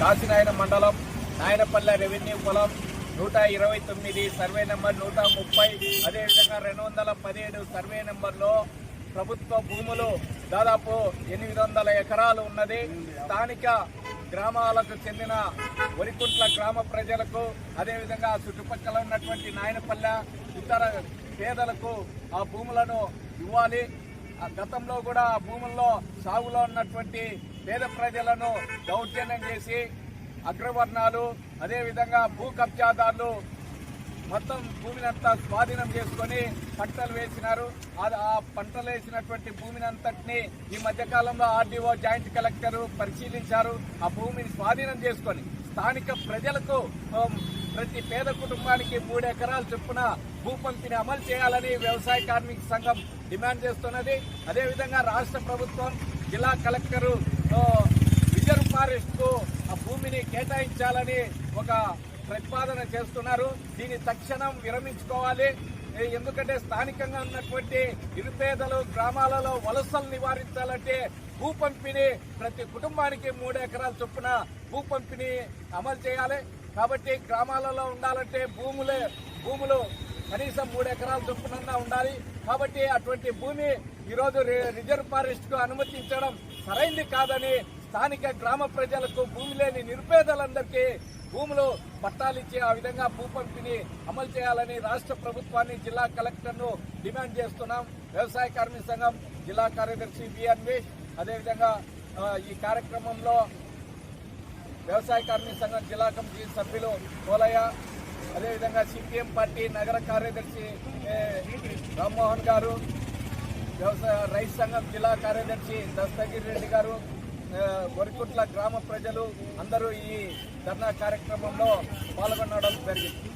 కాశీనాయన మండలం నాయనపల్లె రెవెన్యూ పొలం నూట ఇరవై తొమ్మిది సర్వే నెంబర్ నూట ముప్పై. అదేవిధంగా రెండు వందల పదిహేడు సర్వే నెంబర్లో ప్రభుత్వ భూములు దాదాపు ఎనిమిది వందల ఎకరాలు ఉన్నది. స్థానిక గ్రామాలకు చెందిన వరికుంట్ల గ్రామ ప్రజలకు అదేవిధంగా చుట్టుపక్కల ఉన్నటువంటి నాయనపల్లె ఇతర పేదలకు ఆ భూములను ఇవ్వాలి. గతంలో కూడా భూముల్లో సాగులో ఉన్నటువంటి పేద ప్రజలను దౌర్జన్యం చేసి అగ్రవర్ణాలు అదేవిధంగా భూ కబ్జాదారులు మొత్తం భూమిని అంతా స్వాధీనం చేసుకొని పంటలు వేసినారు. ఆ- ఆ పంటలు వేసినటువంటి భూమిని అంతటిని ఈ మధ్యకాలంలో ఆర్డీఓ జాయింట్ కలెక్టర్ పరిశీలించారు. ఆ భూమిని స్వాధీనం చేసుకొని స్థానిక ప్రజలకు ప్రతి పేద కుటుంబానికి మూడు ఎకరాల చొప్పున భూ పంపిణీ అమలు చేయాలని వ్యవసాయ కార్మిక సంఘం డిమాండ్ చేస్తున్నది. అదేవిధంగా రాష్ట్ర ప్రభుత్వం జిల్లా కలెక్టరు ఆ, రిజర్వ్ ఆ భూమిని కేటాయించాలని ఒక ప్రతిపాదన చేస్తున్నారు. దీన్ని తక్షణం విరమించుకోవాలి. ఎందుకంటే స్థానికంగా ఉన్నటువంటి నిరుపేదలు గ్రామాలలో వలసలు నివారించాలంటే భూ పంపిణీ ప్రతి కుటుంబానికి మూడు ఎకరాల చొప్పున భూ పంపిణీ అమలు చేయాలి. కాబట్టి గ్రామాలలో ఉండాలంటే భూములే భూములు కనీసం మూడు ఎకరాల చొప్పున ఉండాలి. కాబట్టి అటువంటి భూమి ఈరోజు రి- రిజర్వ్ ఫారెస్ట్కు అనుమతించడం సరైంది కాదని స్థానిక గ్రామ ప్రజలకు భూమి లేని నిరుపేదలందరికీ భూములు పట్టాలిచ్చి ఆ విధంగా భూ పంపిణీ అమలు చేయాలని రాష్ట్ర ప్రభుత్వాన్ని జిల్లా కలెక్టర్ను డిమాండ్ చేస్తున్నాం. వ్యవసాయ కార్మిక సంఘం జిల్లా కార్యదర్శి బి అన్వేష్. అదేవిధంగా ఈ కార్యక్రమంలో వ్యవసాయ కార్మిక సంఘం జిల్లా కమిటీ సభ్యులు కోలయ్య అదేవిధంగా సిపిఎం పార్టీ నగర కార్యదర్శి రామ్మోహన్ గారు వ్యవసాయ రైతు సంఘం జిల్లా కార్యదర్శి దస్తగిరి రెడ్డి గారు వరికుట్ల గ్రామ ప్రజలు అందరూ ఈ ధర్నా కార్యక్రమంలో పాల్గొనడం జరిగింది.